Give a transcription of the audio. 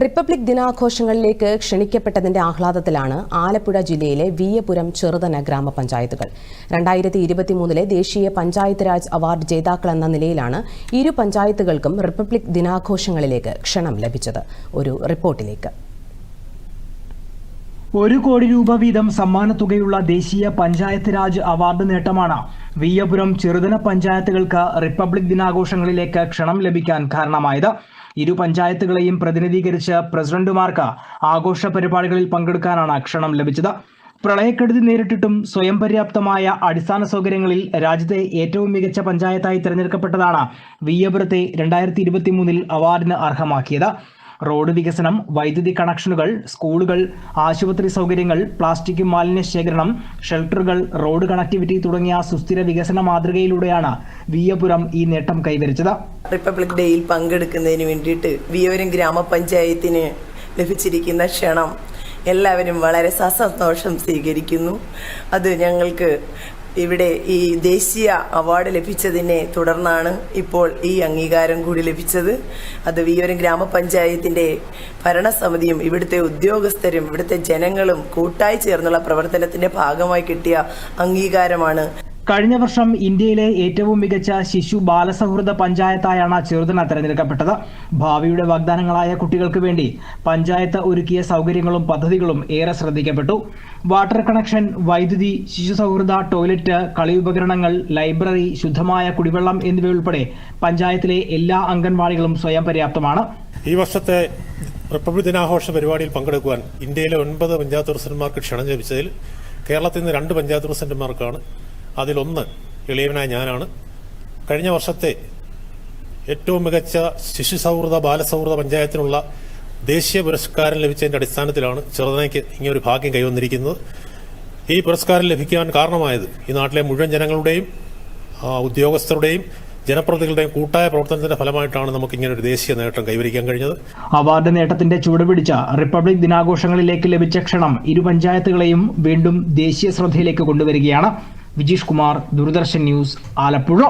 Republic ദിനാഘോഷങ്ങളിലേക്ക് ക്ഷണിക്കപ്പെട്ടതിന്റെ ആഹ്ലാദത്തിലാണ് Alappuzha ജില്ലയിലെ വിയപുരം ചെറുതന ഗ്രാമപഞ്ചായത്തുകൾ. രണ്ടായിരത്തി ഇരുപത്തിമൂന്നിലെ ദേശീയ പഞ്ചായത്ത് രാജ് അവാർഡ് ജേതാക്കളെന്ന നിലയിലാണ് ഇരു പഞ്ചായത്തുകൾക്കും റിപ്പബ്ലിക് ദിനാഘോഷങ്ങളിലേക്ക് ക്ഷണം ലഭിച്ചത്. ഒരു റിപ്പോർട്ടിലേക്ക്. ഒരു കോടി രൂപ വീതം സമ്മാനത്തുകയുള്ള ദേശീയ പഞ്ചായത്ത് രാജ് അവാർഡ് നേട്ടമാണ് വീയപുരം ചെറുതന പഞ്ചായത്തുകൾക്ക് റിപ്പബ്ലിക് ദിനാഘോഷങ്ങളിലേക്ക് ക്ഷണം ലഭിക്കാൻ കാരണമായത്. ഇരു പഞ്ചായത്തുകളെയും പ്രതിനിധീകരിച്ച് പ്രസിഡന്റുമാർക്ക് ആഘോഷ പരിപാടികളിൽ പങ്കെടുക്കാനാണ് ക്ഷണം ലഭിച്ചത്. പ്രളയക്കെടുതി നേരിട്ടിട്ടും സ്വയം പര്യാപ്തമായ അടിസ്ഥാന സൗകര്യങ്ങളിൽ രാജ്യത്തെ ഏറ്റവും മികച്ച പഞ്ചായത്തായി തിരഞ്ഞെടുക്കപ്പെട്ടതാണ് വിയ്യപുരത്തെ രണ്ടായിരത്തി ഇരുപത്തി മൂന്നിൽ അവാർഡിന് അർഹമാക്കിയത്. റോഡ് വികസനം വൈദ്യുതി കണക്ഷനുകൾ സ്കൂളുകൾ ആശുപത്രി സൗകര്യങ്ങൾ പ്ലാസ്റ്റിക് മാലിന്യ ശേഖരണം ഷെൽട്ടറുകൾ റോഡ് കണക്ടിവിറ്റി തുടങ്ങിയ സുസ്ഥിര വികസന മാതൃകയിലൂടെയാണ് വിയ്യപുരം ഈ നേട്ടം കൈവരിച്ചത്. റിപ്പബ്ലിക് ഡേയിൽ പങ്കെടുക്കുന്നതിന് വേണ്ടിയിട്ട് വിയപുരം ഗ്രാമപഞ്ചായത്തിന് ലഭിച്ചിരിക്കുന്ന ക്ഷണം എല്ലാവരും വളരെ സസന്തോഷം സ്വീകരിക്കുന്നു. അത് ഞങ്ങൾക്ക് ഇവിടെ ഈ ദേശീയ അവാർഡ് ലഭിച്ചതിനെ തുടർന്നാണ് ഇപ്പോൾ ഈ അംഗീകാരം കൂടി ലഭിച്ചത്. അത് വിയോരം ഗ്രാമപഞ്ചായത്തിന്റെ ഭരണസമിതിയും ഇവിടുത്തെ ഉദ്യോഗസ്ഥരും ഇവിടുത്തെ ജനങ്ങളും കൂട്ടായി ചേർന്നുള്ള പ്രവർത്തനത്തിന്റെ ഭാഗമായി കിട്ടിയ അംഗീകാരമാണ് കഴിഞ്ഞ വർഷം ഇന്ത്യയിലെ ഏറ്റവും മികച്ച ശിശു ബാലസൗഹൃദ പഞ്ചായത്തായാണ് ചെറുതന തെരഞ്ഞെടുക്കപ്പെട്ടത്. ഭാവിയുടെ വാഗ്ദാനങ്ങളായ കുട്ടികൾക്ക് വേണ്ടി പഞ്ചായത്ത് ഒരുക്കിയ സൗകര്യങ്ങളും പദ്ധതികളും ഏറെ ശ്രദ്ധിക്കപ്പെട്ടു. വാട്ടർ കണക്ഷൻ വൈദ്യുതി ശിശു സൗഹൃദ ടോയ്ലറ്റ് കളി ഉപകരണങ്ങൾ ലൈബ്രറി ശുദ്ധമായ കുടിവെള്ളം എന്നിവയുൾപ്പെടെ പഞ്ചായത്തിലെ എല്ലാ അംഗൻവാടികളും സ്വയം പര്യാപ്തമാണ്. ഈ വർഷത്തെ റിപ്പബ്ലിക് ദിനാഘോഷ പരിപാടിയിൽ പങ്കെടുക്കുവാൻ ഇന്ത്യയിലെ ഒൻപത് പഞ്ചായത്ത് പ്രസിഡന്റ്മാർക്ക് ക്ഷണം ലഭിച്ചതിൽ കേരളത്തിൽ നിന്ന് രണ്ട് പഞ്ചായത്ത് പ്രസിഡന്റുമാർക്കാണ് അതിലൊന്ന് എളിയവനായ ഞാനാണ്. കഴിഞ്ഞ വർഷത്തെ ഏറ്റവും മികച്ച ശിശു സൗഹൃദ ബാലസൗഹൃദ പഞ്ചായത്തിനുള്ള ദേശീയ പുരസ്കാരം ലഭിച്ചതിന്റെ അടിസ്ഥാനത്തിലാണ് ചെറുതനയ്ക്ക് ഒരു ഭാഗ്യം കൈവന്നിരിക്കുന്നത്. ഈ പുരസ്കാരം ലഭിക്കാൻ കാരണമായത് ഈ നാട്ടിലെ മുഴുവൻ ജനങ്ങളുടെയും ഉദ്യോഗസ്ഥരുടെയും ജനപ്രതികളുടെയും കൂട്ടായ പ്രവർത്തനത്തിന്റെ ഫലമായിട്ടാണ് നമുക്ക് ഇങ്ങനെ ഒരു ദേശീയ നേട്ടം കൈവരിക്കാൻ കഴിഞ്ഞത്. അവാർഡ് നേട്ടത്തിന്റെ ചുവടുപിടിച്ച റിപ്പബ്ലിക് ദിനാഘോഷങ്ങളിലേക്ക് ലഭിച്ച ക്ഷണം ഇരു പഞ്ചായത്തുകളെയും വീണ്ടും ദേശീയ ശ്രദ്ധയിലേക്ക് കൊണ്ടുവരികയാണ്. വിജീഷ് കുമാർ ദൂരദർശൻ ന്യൂസ് ആലപ്പുഴ.